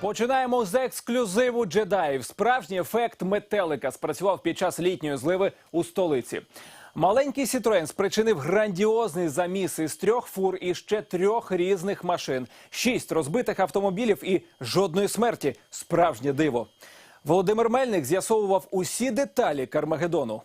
Починаємо з ексклюзиву джедаїв. Справжній ефект метелика спрацював під час літньої зливи у столиці. Маленький Сітроен спричинив грандіозний заміс із трьох фур і ще трьох різних машин, шість розбитих автомобілів і жодної смерті. Справжнє диво. Володимир Мельник з'ясовував усі деталі Кармагеддону.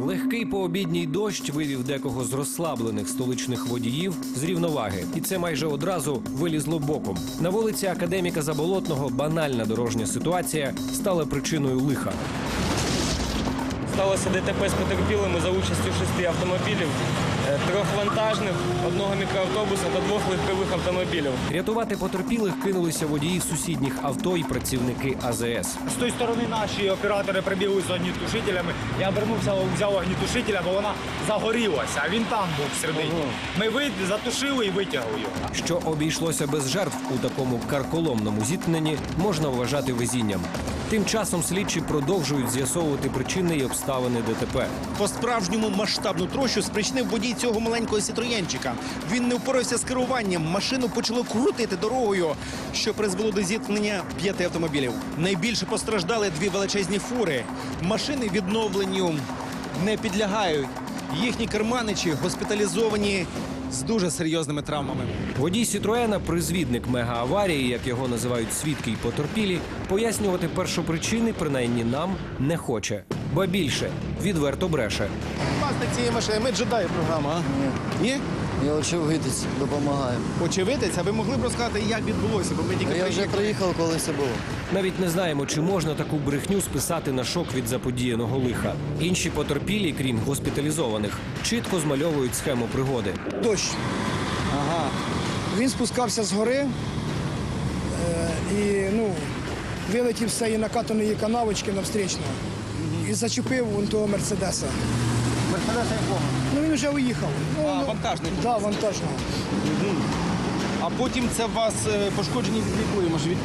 Легкий пообідній дощ вивів декого з розслаблених столичних водіїв з рівноваги, і це майже одразу вилізло боком. На вулиці академіка Заболотного банальна дорожня ситуація стала причиною лиха. Сталося ДТП з потерпілими за участю шести автомобілів, е, трьох вантажних, одного мікроавтобуса та двох легкових автомобілів. Рятувати потерпілих кинулися водії сусідніх авто і працівники АЗС. З тої сторони наші оператори прибігли з огнітушителями. Я обернувся, взяв огнітушителя, бо вона загорілася, а він там був всередині. Ми ви- затушили і витягли його. Що обійшлося без жертв у такому карколомному зіткненні, можна вважати везінням. Тим часом слідчі продовжують з'ясовувати причини і обставини ДТП. По-справжньому масштабну трощу спричинив водій цього маленького сітроєнчика. Він не впорався з керуванням. Машину почало крутити дорогою, що призвело до зіткнення п'яти автомобілів. Найбільше постраждали дві величезні фури. Машини відновленню не підлягають. Їхні керманичі госпіталізовані з дуже серйозними травмами. Водій Сітроена, призвідник мегааварії, як його називають свідки й потерпілі, пояснювати першопричини, принаймні нам, не хоче. Ба більше відверто бреше. Власник цієї машини, ми джедаї програма. а? Ні? Ні? Я очевидець, допомагаю. Очевидець, а ви могли б розказати, як відбулося, бо ми тільки я вже приїхали. приїхав, коли це було. Навіть не знаємо, чи можна таку брехню списати на шок від заподіяного лиха. Інші потерпілі, крім госпіталізованих, чітко змальовують схему пригоди. дощ. Ага. Він спускався з гори е, і ну, вилетів з цієї накатаної канавочки навстрічно і зачепив вон того мерседеса. Мерседеса якого? Ну він вже уїхав. Ну, А, ну, вантажний. Да, вантажного. А потім це вас е, пошкоджені від якої, може, від,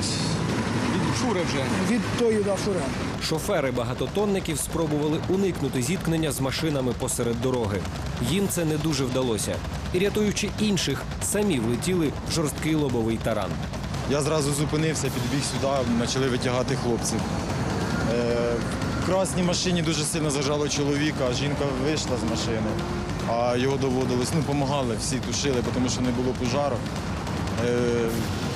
від фури вже. Від тої да, фури. Шофери багатотонників спробували уникнути зіткнення з машинами посеред дороги. Їм це не дуже вдалося. І рятуючи інших, самі влетіли в жорсткий лобовий таран. Я зразу зупинився, підбіг сюди, почали витягати хлопців. Е, в красній машині дуже сильно зажало чоловіка, жінка вийшла з машини, а його доводилось, ну, допомагали, всі тушили, тому що не було пожару. Е,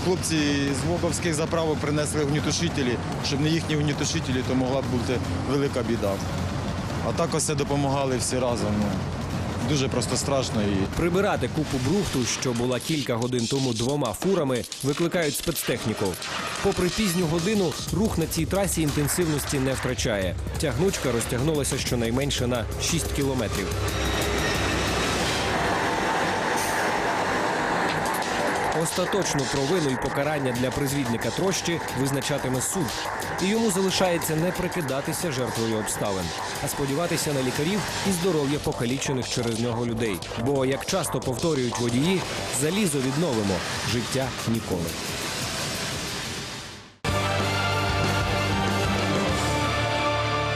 хлопці з Воковських заправок принесли огнітушителі. Щоб не їхні огнітушителі, то могла б бути велика біда. А так ось допомагали всі разом. Дуже просто страшно. І Прибирати купу брухту, що була кілька годин тому двома фурами, викликають спецтехніку. Попри пізню годину, рух на цій трасі інтенсивності не втрачає. Тягнучка розтягнулася щонайменше на 6 кілометрів. Остаточну провину і покарання для призвідника трощі визначатиме суд. І йому залишається не прикидатися жертвою обставин, а сподіватися на лікарів і здоров'я покалічених через нього людей. Бо, як часто повторюють водії, залізо відновимо, життя ніколи.